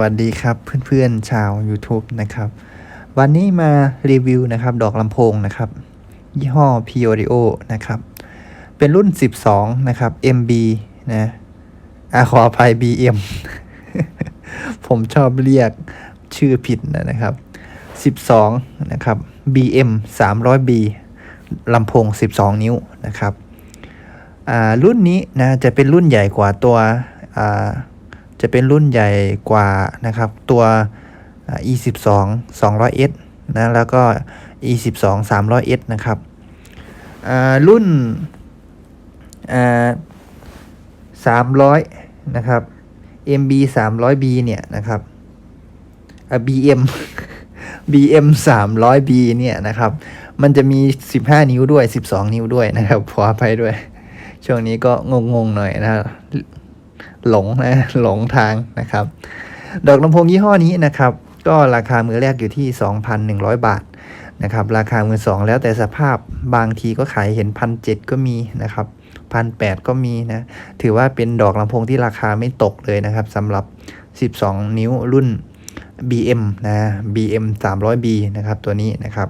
วัสดีครับเพื่อนๆชาว YouTube นะครับ วันนี้มารีวิวนะครับ ดอกลำโพงนะครับ ยี่ห้อ p o d i o นะครับ เป็นรุ่น 12 นะครับ MB นะอะขออภัย BM ผมชอบเรียกชื่อผิดนะครับ 12 นะครับ BM 300B ลำโพง 12 นิ้วนะครับอ่ารุ่นนี้นะจะเป็นรุ่นใหญ่กว่าตัวอ่า จะเป็นรุ่นใหญ่กว่านะครับตัวอ่า e12 200s นะแล้วก็ e12 300s นะครับรุ่น300 นะครับ MB 300B เนี่ยนะครับ BM BM 300B เนี่ยนะครับ มันจะมี 15 นิ้วด้วย 12 นิ้วด้วยนะครับขออภัยด้วย ช่วงนี้ก็งงๆหน่อยนะ หลงนะหลงทางนะครับ ดอกลำโพงยี่ห้อนี้นะครับ ก็ราคามือแรกอยู่ที่ 2,100 บาทนะครับ ราคามือสองแล้วแต่สภาพบางทีก็ขายเห็นพันเก็มีนะครับพันแก็มีนะถือว่าเป็นดอกลำโพงที่ราคาไม่ตกเลยนะครับสำหรับ 12 นิ้วรุ่น BM นะ BM 300B นะครับตัวนี้นะครับ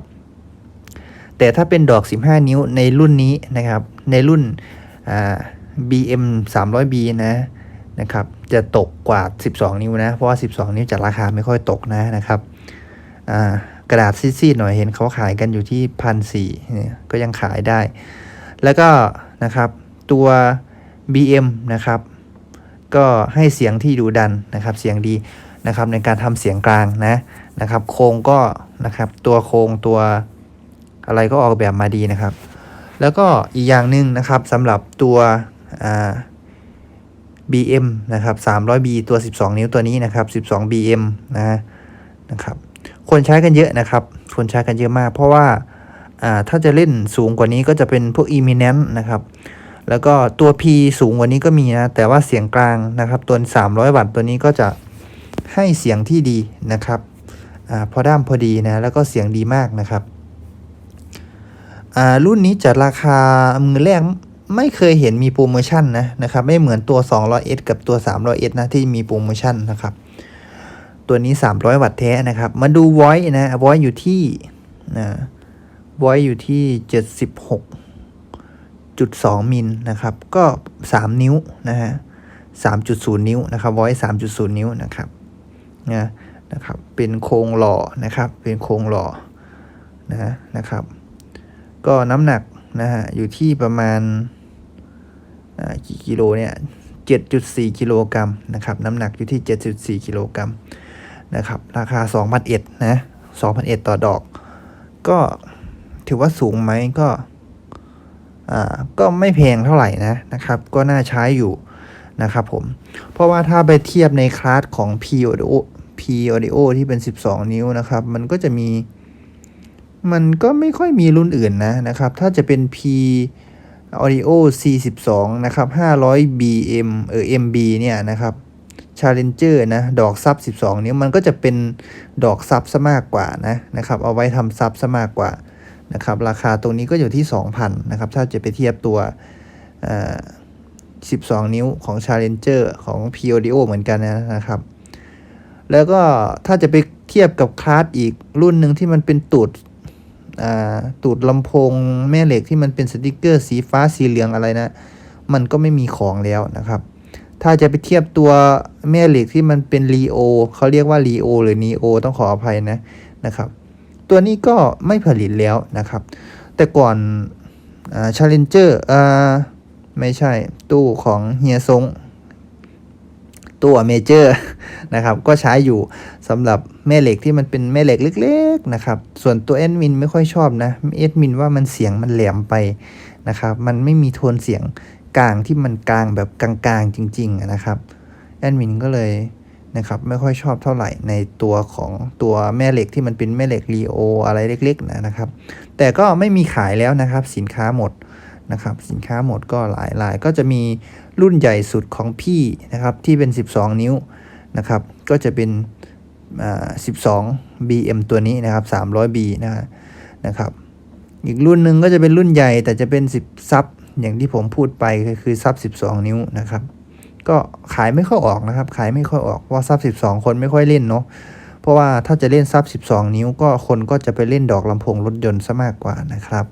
แต่ถ้าเป็นดอก 15 นิ้วในรุ่นนี้นะครับ ในรุ่นอ่า BM 300B นะ นะครับ จะตกกว่า 12 นิ้วนะ เพราะว่า 12 นิ้วจะราคาไม่ค่อยตกนะนะครับกระดาษซีดๆหน่อยเห็นเขาขายกันอยู่ที่พันสี่เนี่ยก็ยังขายได้ แล้วก็นะครับตัว BM นะครับ ก็ให้เสียงที่ดูดันนะครับ เสียงดีนะครับในการทำเสียงกลางนะนะครับ โครงก็นะครับตัวโครงตัวอะไรก็ออกแบบมาดีนะครับ แล้วก็อีกอย่างหนึ่งนะครับสำหรับตัวอ่า BM นะครับ 300B ตัว 12 นิ้วตัวนี้นะครับ 12 BM นะนะครับ คนใช้กันเยอะนะครับ คนใช้กันเยอะมาก เพราะว่าอ่าถ้าจะเล่นสูงกว่านี้ก็จะเป็นพวก Eminent นะครับ แล้วก็ตัว P สูงกว่านี้ก็มีนะ แต่ว่าเสียงกลางนะครับ ตัว 300 วัตต์ตัวนี้ก็จะให้เสียงที่ดีนะครับอ่าพอด้ามพอดีนะ แล้วก็เสียงดีมากนะครับอ่ารุ่นนี้จะราคามือแรก ไม่เคยเห็นมีโปรโมชั่นนะนะครับ ไม่เหมือนตัว 200S กับตัว 300S นะที่มีโปรโมชั่นนะครับ ตัวนี้ 300 วัตต์แท้นะครับ มาดู voice นะ voice อยู่ที่นะ voice อยู่ที่ 76.2 มิลนะครับ ก็ 3 นิ้วนะฮะ 3.0 นิ้วนะครับ voice 3.0 นิ้วนะครับนะนะครับ เป็นโครงหล่อนะครับ เป็นโครงหล่อนะนะครับ ก็น้ำหนักนะฮะอยู่ที่ประมาณ กี่กิโลเนี่ย7.4 กิโลกรัมนะครับ น้ำหนักอยู่ที่ 7.4 กิโลกรัมนะครับ ราคา 2,001นะ2,001ต่อดอก ก็ถือว่าสูงไหมก็อ่าก็ไม่แพงเท่าไหร่นะนะครับ ก็น่าใช้อยู่นะครับผม เพราะว่าถ้าไปเทียบในคลาสของ P Audio P Audio ที่เป็น 12 นิ้วนะครับ มันก็จะมี มันก็ไม่ค่อยมีรุ่นอื่นนะนะครับ ถ้าจะเป็น P Audio C12 นะครับ 500 BM เออ MB เนี่ยนะครับ Challenger นะ ดอกซับ 12 นิ้วมันก็จะเป็นดอกซับซะมากกว่านะนะครับ เอาไว้ทำซับซะมากกว่านะครับ ราคาตรงนี้ก็อยู่ที่ 2,000 นะครับ ถ้าจะไปเทียบตัวอ่อ12 นิ้วของ Challenger ของ P Audio เหมือนกันนะครับ แล้วก็ถ้าจะไปเทียบกับคลาสอีกรุ่นหนึ่งที่มันเป็นตูด ตูดลำโพงแม่เหล็กที่มันเป็นสติกเกอร์สีฟ้าสีเหลืองอะไรนะ มันก็ไม่มีของแล้วนะครับ ถ้าจะไปเทียบตัวแม่เหล็กที่มันเป็นรีโอเขาเรียกว่ารีโอหรือนีโอต้องขออภัยนะนะครับ ตัวนี้ก็ไม่ผลิตแล้วนะครับ แต่ก่อนอ่าชาเลนเจอร์ไม่ใช่ตู้ของเฮียซง ตัวเมเจอร์นะครับก็ใช้อยู่สำหรับแม่เหล็กที่มันเป็นแม่เหล็กเล็กๆนะครับส่วนตัวแอดมินไม่ค่อยชอบนะแอดมินว่ามันเสียงมันแหลมไปนะครับมันไม่มีโทนเสียงกลางที่มันกลางแบบกลางๆจริงๆนะครับแอดมินก็เลยนะครับไม่ค่อยชอบเท่าไหร่ในตัวของตัวแม่เหล็กที่มันเป็นแม่เหล็กรีโออะไรเล็กๆนะนะครับแต่ก็ไม่มีขายแล้วนะครับสินค้าหมดนะครับสินค้าหมดก็หลายรายก็จะมี รุ่นใหญ่สุดของพี่นะครับที่เป็น 12 นิ้วนะครับ ก็จะเป็นอ่า12 BM ตัวนี้นะครับ 300B นะนะครับ อีกรุ่นหนึ่งก็จะเป็นรุ่นใหญ่แต่จะเป็น 10 ซับอย่างที่ผมพูดไปก็คือซับ 12 นิ้วนะครับ ก็ขายไม่ค่อยออกนะครับ ขายไม่ค่อยออกว่าซับ 12 คนไม่ค่อยเล่นเนาะเพราะว่าถ้าจะเล่นซับ 12 นิ้ว ก็คนก็จะไปเล่นดอกลำโพงรถยนต์ซะมากกว่านะครับ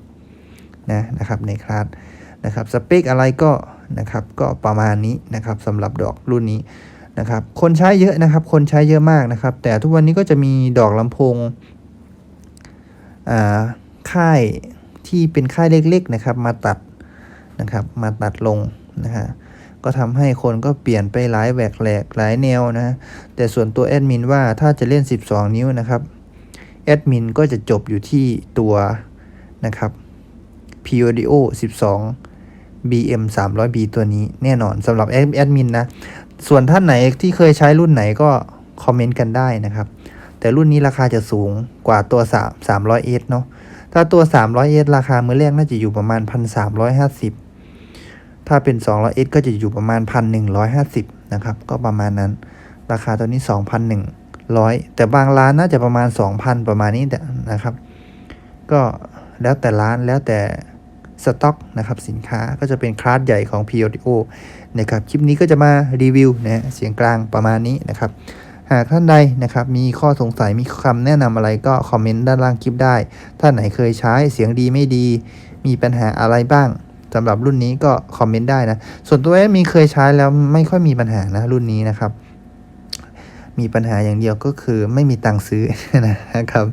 นะนะครับในคลาสนะครับสเปคอะไรก็ นะครับ ก็ประมาณนี้นะครับสำหรับดอกรุ่นนี้นะครับ คนใช้เยอะนะครับ คนใช้เยอะมากนะครับ แต่ทุกวันนี้ก็จะมีดอกลำโพงอ่าค่ายที่เป็นค่ายเล็กๆนะครับ มาตัดนะครับ มาตัดลงนะฮะก็ทำให้คนก็เปลี่ยนไปหลายแหวกแหลกหลายแนวนะ แต่ส่วนตัวแอดมินว่าถ้าจะเล่น 12 นิ้วนะครับ แอดมินก็จะจบอยู่ที่ตัวนะครับ p o d o 12 BM 300B ตัวนี้แน่นอนสำหรับแอดมินนะ ส่วนท่านไหนที่เคยใช้รุ่นไหนก็คอมเมนต์กันได้นะครับ แต่รุ่นนี้ราคาจะสูงกว่าตัว 3 300S เนาะถ้าตัว 300S ราคามือแรกน่าจะอยู่ประมาณ 1,350 ถ้าเป็น 200S ก็จะอยู่ประมาณ 1,150 นะครับ ก็ประมาณนั้น ราคาตัวนี้ 2,100 แต่บางร้านน่าจะประมาณ 2,000 ประมาณนี้นะครับ ก็แล้วแต่ร้านแล้วแต่ สต็อกนะครับสินค้าก็จะเป็นคลาสใหญ่ของ p o d o นะครับคลิปนี้ก็จะมารีวิวนะเสียงกลางประมาณนี้นะครับ หากท่านใดนะครับมีข้อสงสัยมีคำแนะนำอะไรก็คอมเมนต์ด้านล่างคลิปได้ ท่านไหนเคยใช้เสียงดีไม่ดี มีปัญหาอะไรบ้างสำหรับรุ่นนี้ก็คอมเมนต์ได้นะ ส่วนตัวเองมีเคยใช้แล้วไม่ค่อยมีปัญหานะรุ่นนี้นะครับ มีปัญหาอย่างเดียวก็คือไม่มีตังค์ซื้อนะครับ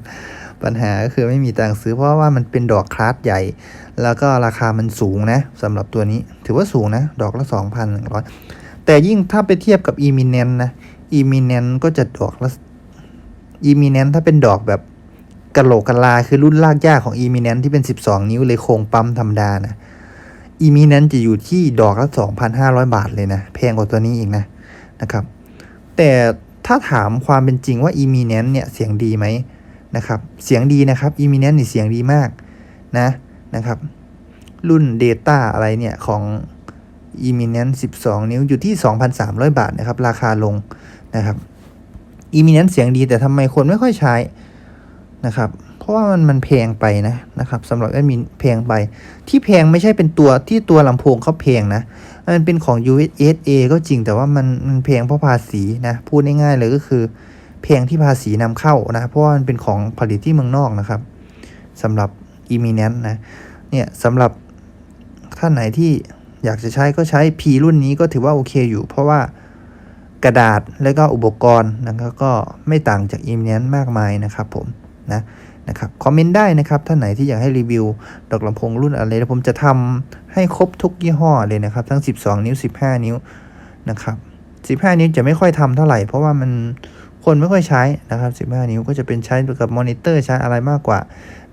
ปัญหาก็คือไม่มีตังค์ซื้อเพราะว่ามันเป็นดอกคลาสใหญ่ แล้วก็ราคามันสูงนะสำหรับตัวนี้ถือว่าสูงนะ ดอกละ 2,100 แต่ยิ่งถ้าไปเทียบกับ e m i n e n t นะ e m i n e n t ก็จะดอกละ e m i n e n t ถ้าเป็นดอกแบบกะโหลกกะลาคือรุ่นลากยากของ e m i n e n t ที่เป็น 12 นิ้วเลยโครงปั๊มธรรมดานะ e m i n e n t จะอยู่ที่ดอกละ 2,500 บาทเลยนะแพงกว่าตัวนี้อีกนะนะครับ แต่ถ้าถามความเป็นจริงว่า e m i n e n t เนี่ยเสียงดีไหม นะครับ เสียงดีนะครับ e m i n e n t นี่เสียงดีมากนะนะครับ รุ่น Data อะไรเนี่ยของ e m i n e n t 12 นิ้วอยู่ที่ 2,300 บาทนะครับ ราคาลงนะครับ e m i n e n t เสียงดีแต่ทำไมคนไม่ค่อยใช้นะครับ เพราะว่ามันมันแพงไปนะนะครับสำหรับแอดมินแพงไป ที่แพงไม่ใช่เป็นตัวที่ตัวลำโพงเขาแพงนะมันเป็นของ USA ก็จริงแต่ว่ามันมันแพงเพราะภาษีนะ พูดง่ายๆเลยก็คือ แพงที่ภาษีนำเข้านะ เพราะว่ามันเป็นของผลิตที่เมืองนอกนะครับสำหรับ e m i n e n t นะ เนี่ยสำหรับท่านไหนที่อยากจะใช้ก็ใช้ P รุ่นนี้ก็ถือว่าโอเคอยู่ เพราะว่ากระดาษและก็อุปกรณ์นะครับก็ไม่ต่างจาก e m i n e n t มากมายนะครับผมนะนะครับคอมเมนต์ได้นะครับท่านไหนที่อยากให้รีวิวดอกลำโพงรุ่นอะไรแล้วผมจะทำให้ครบทุกยี่ห้อเลยนะครับ ทั้ง 12 นิ้ว 15 นิ้วนะครับ 15 นิ้วจะไม่ค่อยทำเท่าไหร่ เพราะว่ามัน คนไม่ค่อยใช้นะครับ 15 นิ้วก็จะเป็นใช้กับมอนิเตอร์ใช้อะไรมากกว่า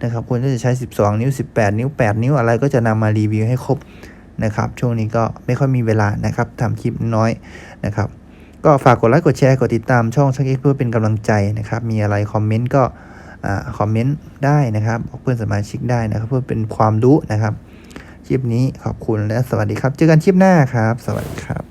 นะครับคนที่จะใช้ 12 นิ้ว 18 นิ้ว 8 นิ้วอะไรก็จะนำมารีวิวให้ครบนะครับ ช่วงนี้ก็ไม่ค่อยมีเวลานะครับทำคลิปน้อยนะครับ ก็ฝากกดไลค์กดแชร์กดติดตามช่องช่างเอ็กเพื่อเป็นกำลังใจนะครับ มีอะไรคอมเมนต์ก็คอมเมนต์ได้นะครับบอกเพื่อนสมาชิกได้นะครับ เพื่อเป็นความรู้นะครับคลิปนี้ขอบคุณและสวัสดีครับ เจอกันคลิปหน้าครับ สวัสดีครับ